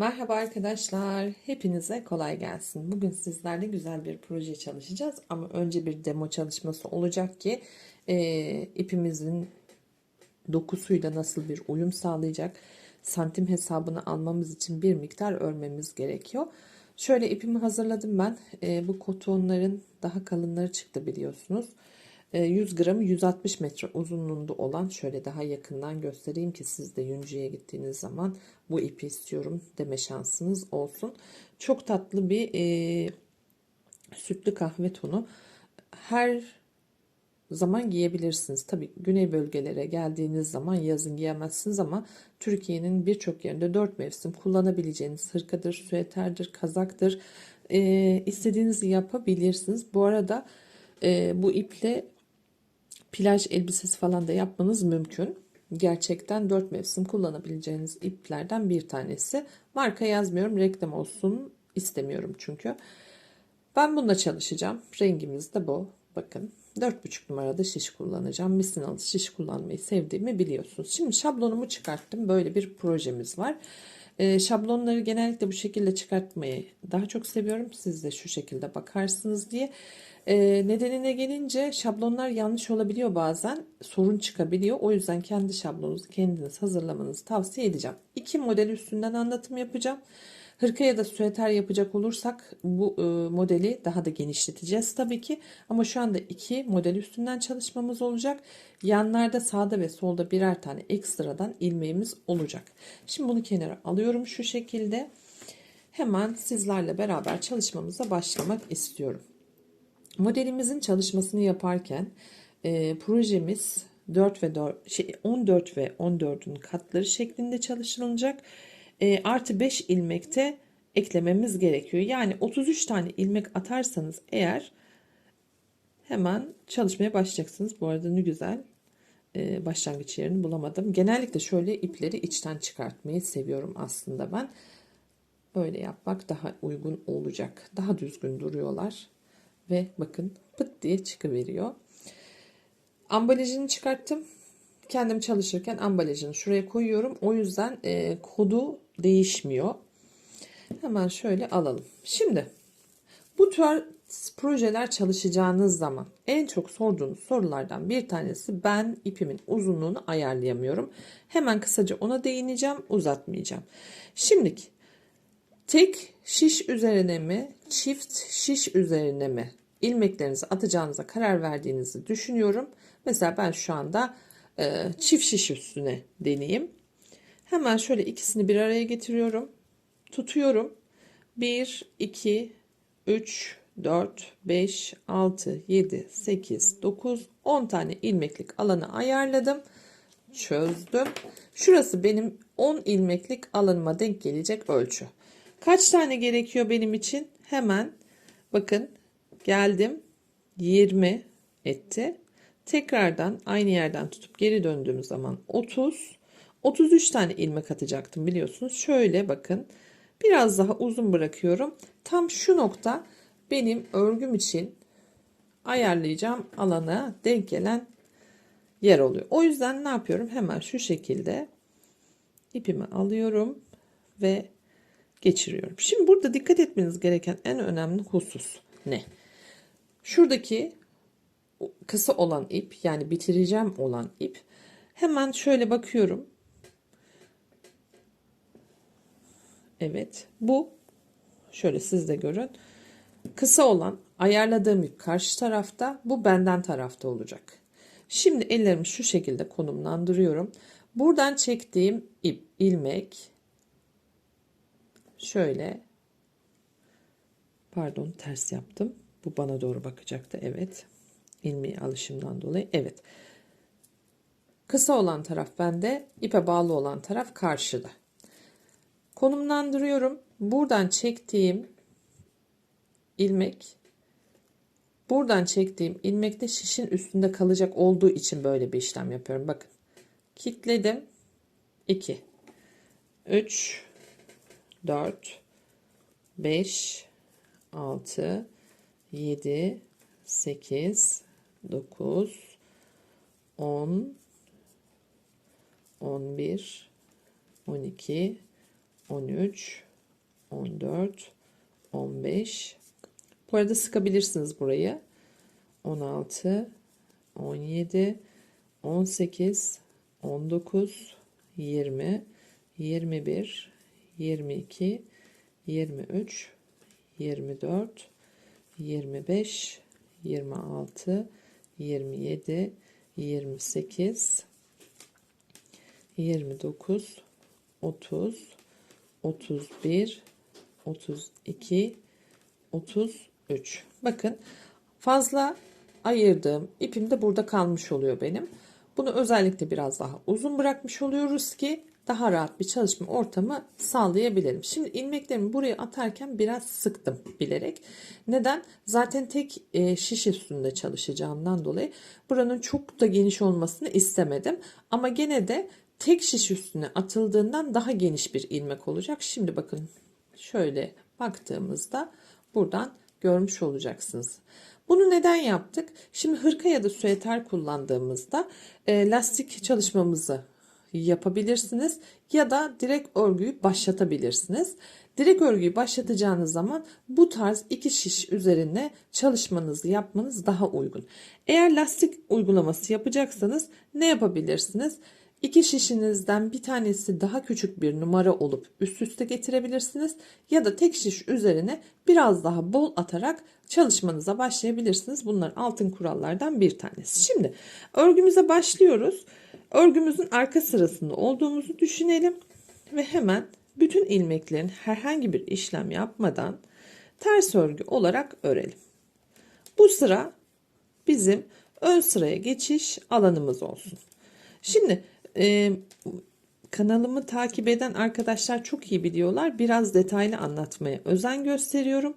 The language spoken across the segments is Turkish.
Merhaba arkadaşlar. Hepinize kolay gelsin. Bugün sizlerle güzel bir proje çalışacağız ama önce bir demo çalışması olacak ki e, ipimizin dokusuyla nasıl bir uyum sağlayacak santim hesabını almamız için bir miktar örmemiz gerekiyor. Şöyle ipimi hazırladım ben. E, bu kotonların daha kalınları çıktı biliyorsunuz. E, 100 gramı 160 metre uzunluğunda olan şöyle daha yakından göstereyim ki siz de Yuncı'ya gittiğiniz zaman bu ipi istiyorum deme şansınız olsun. Çok tatlı bir e, sütlü kahve tonu. Her zaman giyebilirsiniz. Tabii güney bölgelere geldiğiniz zaman yazın giyemezsiniz ama Türkiye'nin birçok yerinde dört mevsim kullanabileceğiniz hırkadır, süeterdir, kazaktır. E, istediğinizi yapabilirsiniz. Bu arada e, bu iple plaj elbisesi falan da yapmanız mümkün. Gerçekten dört mevsim kullanabileceğiniz iplerden bir tanesi. Marka yazmıyorum, reklam olsun istemiyorum çünkü. Ben bununla çalışacağım. Rengimiz de bu. Bakın 4,5 numarada şiş kullanacağım. Misinalı şiş kullanmayı sevdiğimi biliyorsunuz. Şimdi şablonumu çıkarttım. Böyle bir projemiz var. Ee, şablonları genellikle bu şekilde çıkartmayı daha çok seviyorum. Siz de şu şekilde bakarsınız diye. Ee, nedenine gelince şablonlar yanlış olabiliyor bazen. Sorun çıkabiliyor. O yüzden kendi şablonunuzu kendiniz hazırlamanızı tavsiye edeceğim. İki model üstünden anlatım yapacağım. Hırka ya da süeter yapacak olursak bu e, modeli daha da genişleteceğiz tabii ki. Ama şu anda iki model üstünden çalışmamız olacak. Yanlarda sağda ve solda birer tane ekstradan ilmeğimiz olacak. Şimdi bunu kenara alıyorum şu şekilde. Hemen sizlerle beraber çalışmamıza başlamak istiyorum. Modelimizin çalışmasını yaparken e, projemiz 4 ve 4 şey 14 ve 14'ün katları şeklinde çalışılacak. E, artı 5 ilmekte eklememiz gerekiyor. Yani 33 tane ilmek atarsanız eğer hemen çalışmaya başlayacaksınız. Bu arada ne güzel e, başlangıç yerini bulamadım. Genellikle şöyle ipleri içten çıkartmayı seviyorum aslında ben. Böyle yapmak daha uygun olacak. Daha düzgün duruyorlar. Ve bakın pıt diye çıkıveriyor. Ambalajını çıkarttım. Kendim çalışırken ambalajını şuraya koyuyorum. O yüzden e, kodu değişmiyor. Hemen şöyle alalım. Şimdi bu tür projeler çalışacağınız zaman en çok sorduğunuz sorulardan bir tanesi ben ipimin uzunluğunu ayarlayamıyorum. Hemen kısaca ona değineceğim, uzatmayacağım. Şimdiki tek şiş üzerine mi, çift şiş üzerine mi ilmeklerinizi atacağınıza karar verdiğinizi düşünüyorum. Mesela ben şu anda e, çift şiş üstüne deneyeyim. Hemen şöyle ikisini bir araya getiriyorum. Tutuyorum. 1, 2, 3, 4, 5, 6, 7, 8, 9, 10 tane ilmeklik alanı ayarladım. Çözdüm. Şurası benim 10 ilmeklik alanıma denk gelecek ölçü. Kaç tane gerekiyor benim için? Hemen bakın geldim 20 etti. Tekrardan aynı yerden tutup geri döndüğüm zaman 30 33 tane ilmek atacaktım biliyorsunuz. Şöyle bakın biraz daha uzun bırakıyorum. Tam şu nokta benim örgüm için ayarlayacağım alana denk gelen yer oluyor. O yüzden ne yapıyorum? Hemen şu şekilde ipimi alıyorum ve geçiriyorum. Şimdi burada dikkat etmeniz gereken en önemli husus ne? Şuradaki kısa olan ip yani bitireceğim olan ip hemen şöyle bakıyorum. Evet bu şöyle siz de görün. Kısa olan ayarladığım ip karşı tarafta bu benden tarafta olacak. Şimdi ellerimi şu şekilde konumlandırıyorum. Buradan çektiğim ip ilmek şöyle pardon ters yaptım. Bu bana doğru bakacaktı. Evet. İlmi alışımdan dolayı. Evet. Kısa olan taraf bende. ipe bağlı olan taraf karşıda. Konumlandırıyorum. Buradan çektiğim ilmek buradan çektiğim ilmek de şişin üstünde kalacak olduğu için böyle bir işlem yapıyorum. Bakın. Kitledim. 2 3 4 5 6 7 8 9 10 11 12 13 14, 15. Bu arada sıkabilirsiniz burayı. 16, 17, 18, 19, 20, 21, 22, 23, 24, 25, 26, 27, 28, 29, 30, 31, 32, 33. Bakın fazla ayırdığım ipim de burada kalmış oluyor benim. Bunu özellikle biraz daha uzun bırakmış oluyoruz ki daha rahat bir çalışma ortamı sağlayabilirim. Şimdi ilmeklerimi buraya atarken biraz sıktım bilerek. Neden? Zaten tek e, şiş üstünde çalışacağımdan dolayı buranın çok da geniş olmasını istemedim. Ama gene de tek şiş üstüne atıldığından daha geniş bir ilmek olacak. Şimdi bakın şöyle baktığımızda buradan görmüş olacaksınız. Bunu neden yaptık? Şimdi hırka ya da süeter kullandığımızda e, lastik çalışmamızı yapabilirsiniz ya da direkt örgüyü başlatabilirsiniz. Direkt örgüyü başlatacağınız zaman bu tarz iki şiş üzerine çalışmanızı yapmanız daha uygun. Eğer lastik uygulaması yapacaksanız ne yapabilirsiniz? İki şişinizden bir tanesi daha küçük bir numara olup üst üste getirebilirsiniz ya da tek şiş üzerine biraz daha bol atarak çalışmanıza başlayabilirsiniz. Bunlar altın kurallardan bir tanesi. Şimdi örgümüze başlıyoruz. Örgümüzün arka sırasında olduğumuzu düşünelim ve hemen bütün ilmeklerin herhangi bir işlem yapmadan ters örgü olarak örelim. Bu sıra bizim ön sıraya geçiş alanımız olsun. Şimdi e, kanalımı takip eden arkadaşlar çok iyi biliyorlar. Biraz detaylı anlatmaya özen gösteriyorum.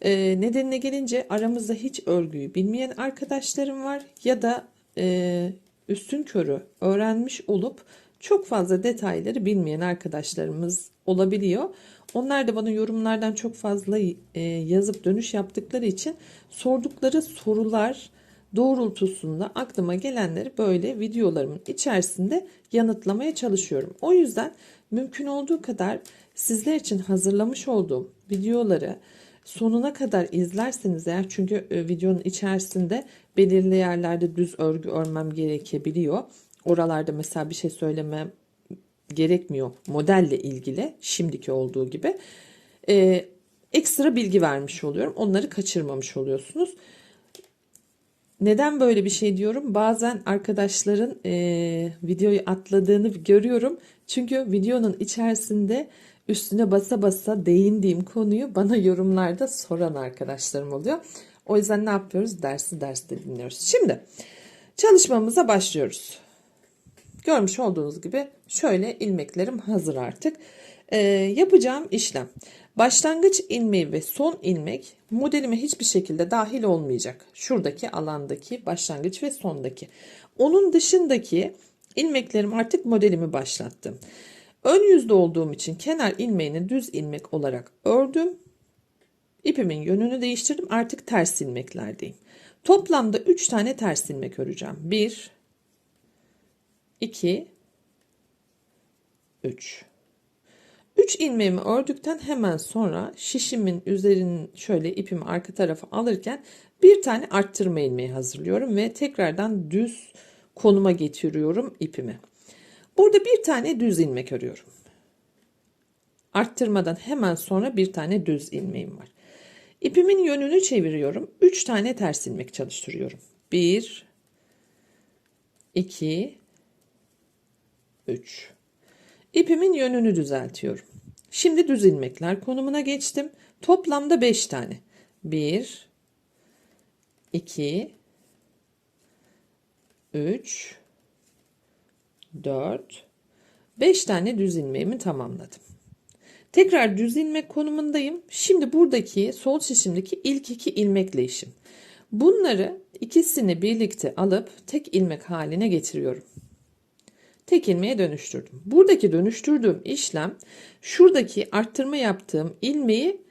E, nedenine gelince aramızda hiç örgüyü bilmeyen arkadaşlarım var ya da e, üstün körü öğrenmiş olup çok fazla detayları bilmeyen arkadaşlarımız olabiliyor. Onlar da bana yorumlardan çok fazla e, yazıp dönüş yaptıkları için sordukları sorular doğrultusunda aklıma gelenleri böyle videolarımın içerisinde yanıtlamaya çalışıyorum. O yüzden mümkün olduğu kadar sizler için hazırlamış olduğum videoları sonuna kadar izlerseniz eğer çünkü e, videonun içerisinde belirli yerlerde düz örgü örmem gerekebiliyor. Oralarda mesela bir şey söylemem gerekmiyor modelle ilgili şimdiki olduğu gibi. Ee, ekstra bilgi vermiş oluyorum. Onları kaçırmamış oluyorsunuz. Neden böyle bir şey diyorum? Bazen arkadaşların e, videoyu atladığını görüyorum. Çünkü videonun içerisinde üstüne basa basa değindiğim konuyu bana yorumlarda soran arkadaşlarım oluyor. O yüzden ne yapıyoruz? Dersi derste dinliyoruz. Şimdi çalışmamıza başlıyoruz. Görmüş olduğunuz gibi şöyle ilmeklerim hazır artık. Ee, yapacağım işlem. Başlangıç ilmeği ve son ilmek modelime hiçbir şekilde dahil olmayacak. Şuradaki alandaki başlangıç ve sondaki. Onun dışındaki ilmeklerim artık modelimi başlattım. Ön yüzde olduğum için kenar ilmeğini düz ilmek olarak ördüm. İpimin yönünü değiştirdim. Artık ters ilmeklerdeyim. Toplamda 3 tane ters ilmek öreceğim. 1 2 3 3 ilmeğimi ördükten hemen sonra şişimin üzerinin şöyle ipimi arka tarafa alırken bir tane arttırma ilmeği hazırlıyorum ve tekrardan düz konuma getiriyorum ipimi. Burada bir tane düz ilmek örüyorum. Arttırmadan hemen sonra bir tane düz ilmeğim var. İpimin yönünü çeviriyorum. 3 tane ters ilmek çalıştırıyorum. 1 2 3 İpimin yönünü düzeltiyorum. Şimdi düz ilmekler konumuna geçtim. Toplamda 5 tane. 1 2 3 4 5 tane düz ilmeğimi tamamladım. Tekrar düz ilmek konumundayım. Şimdi buradaki sol şişimdeki ilk iki ilmekle işim. Bunları ikisini birlikte alıp tek ilmek haline getiriyorum. Tek ilmeğe dönüştürdüm. Buradaki dönüştürdüğüm işlem şuradaki arttırma yaptığım ilmeği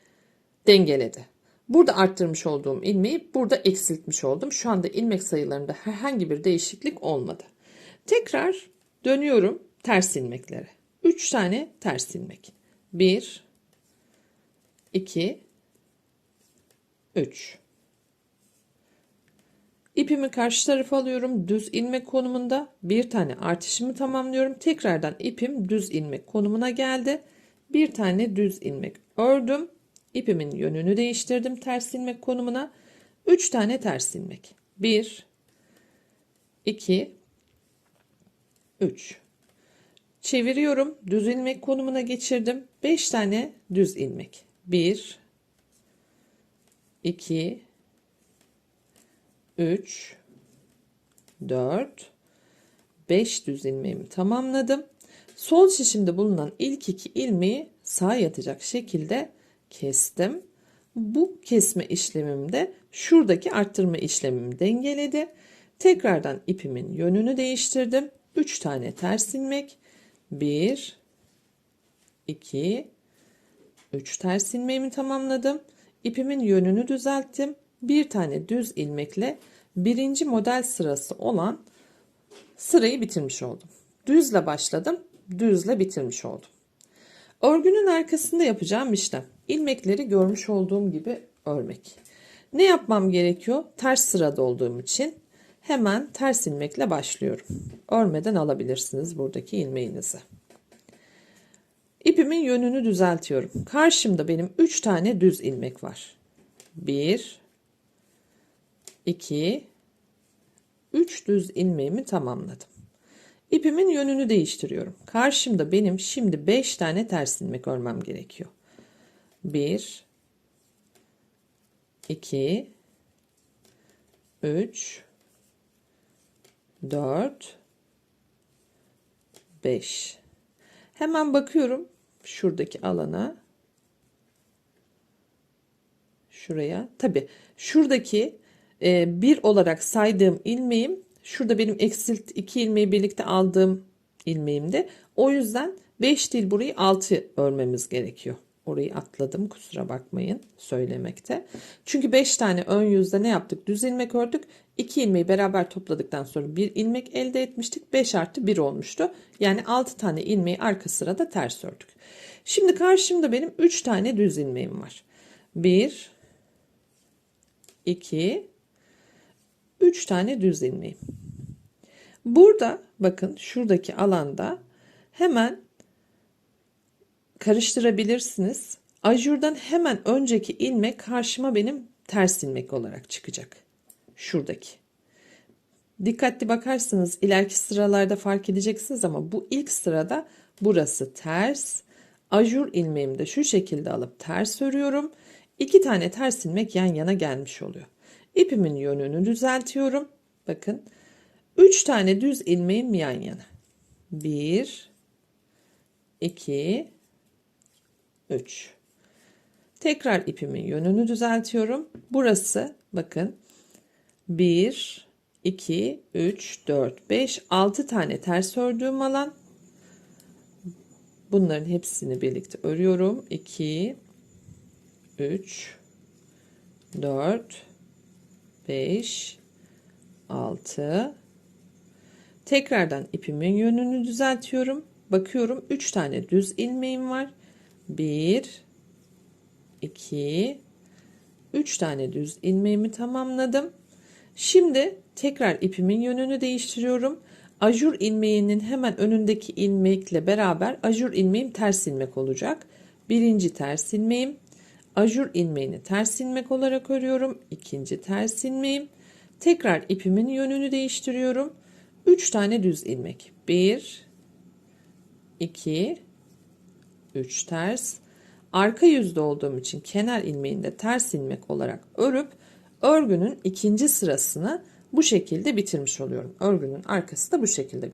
dengeledi. Burada arttırmış olduğum ilmeği burada eksiltmiş oldum. Şu anda ilmek sayılarında herhangi bir değişiklik olmadı. Tekrar dönüyorum ters ilmeklere. 3 tane ters ilmek. 1 2 3 İpimi karşı tarafa alıyorum. Düz ilmek konumunda bir tane artışımı tamamlıyorum. Tekrardan ipim düz ilmek konumuna geldi. Bir tane düz ilmek ördüm. İpimin yönünü değiştirdim ters ilmek konumuna. 3 tane ters ilmek. 1 2 3 Çeviriyorum. Düz ilmek konumuna geçirdim. 5 tane düz ilmek. 1 2 3 4 5 düz ilmeğimi tamamladım. Sol şişimde bulunan ilk iki ilmeği sağa yatacak şekilde kestim. Bu kesme işlemimde şuradaki arttırma işlemimi dengeledi. Tekrardan ipimin yönünü değiştirdim. 3 tane ters ilmek. 1 2 3 ters ilmeğimi tamamladım. İpimin yönünü düzelttim. Bir tane düz ilmekle birinci model sırası olan sırayı bitirmiş oldum. Düzle başladım, düzle bitirmiş oldum. Örgünün arkasında yapacağım işlem ilmekleri görmüş olduğum gibi örmek. Ne yapmam gerekiyor? Ters sırada olduğum için hemen ters ilmekle başlıyorum. Örmeden alabilirsiniz buradaki ilmeğinizi. İpimin yönünü düzeltiyorum. Karşımda benim 3 tane düz ilmek var. 1 2 3 düz ilmeğimi tamamladım. İpimin yönünü değiştiriyorum. Karşımda benim şimdi 5 tane ters ilmek örmem gerekiyor. 1 2 3 4 5 Hemen bakıyorum şuradaki alana. Şuraya. Tabi şuradaki e, bir olarak saydığım ilmeğim şurada benim eksilt iki ilmeği birlikte aldığım ilmeğimde. O yüzden 5 değil burayı 6 örmemiz gerekiyor. Orayı atladım kusura bakmayın söylemekte. Çünkü 5 tane ön yüzde ne yaptık? Düz ilmek ördük. 2 ilmeği beraber topladıktan sonra bir ilmek elde etmiştik. 5 artı 1 olmuştu. Yani 6 tane ilmeği arka sırada ters ördük. Şimdi karşımda benim 3 tane düz ilmeğim var. 1 2 3 tane düz ilmeğim. Burada bakın şuradaki alanda hemen karıştırabilirsiniz. Ajurdan hemen önceki ilmek karşıma benim ters ilmek olarak çıkacak. Şuradaki. Dikkatli bakarsanız ileriki sıralarda fark edeceksiniz ama bu ilk sırada burası ters. Ajur ilmeğimi de şu şekilde alıp ters örüyorum. İki tane ters ilmek yan yana gelmiş oluyor. İpimin yönünü düzeltiyorum. Bakın. Üç tane düz ilmeğim yan yana. Bir, iki, üç. Tekrar ipimin yönünü düzeltiyorum. Burası bakın 1, 2, 3, 4, 5, 6 tane ters ördüğüm alan. Bunların hepsini birlikte örüyorum. 2, 3, 4, 5, 6. Tekrardan ipimin yönünü düzeltiyorum. Bakıyorum 3 tane düz ilmeğim var. 1, 2, 3 tane düz ilmeğimi tamamladım. Şimdi tekrar ipimin yönünü değiştiriyorum. Ajur ilmeğinin hemen önündeki ilmekle beraber ajur ilmeğim ters ilmek olacak. Birinci ters ilmeğim. Ajur ilmeğini ters ilmek olarak örüyorum. İkinci ters ilmeğim. Tekrar ipimin yönünü değiştiriyorum. 3 tane düz ilmek. 1 2 3 ters. Arka yüzde olduğum için kenar ilmeğini de ters ilmek olarak örüp örgünün ikinci sırasını bu şekilde bitirmiş oluyorum. Örgünün arkası da bu şekilde.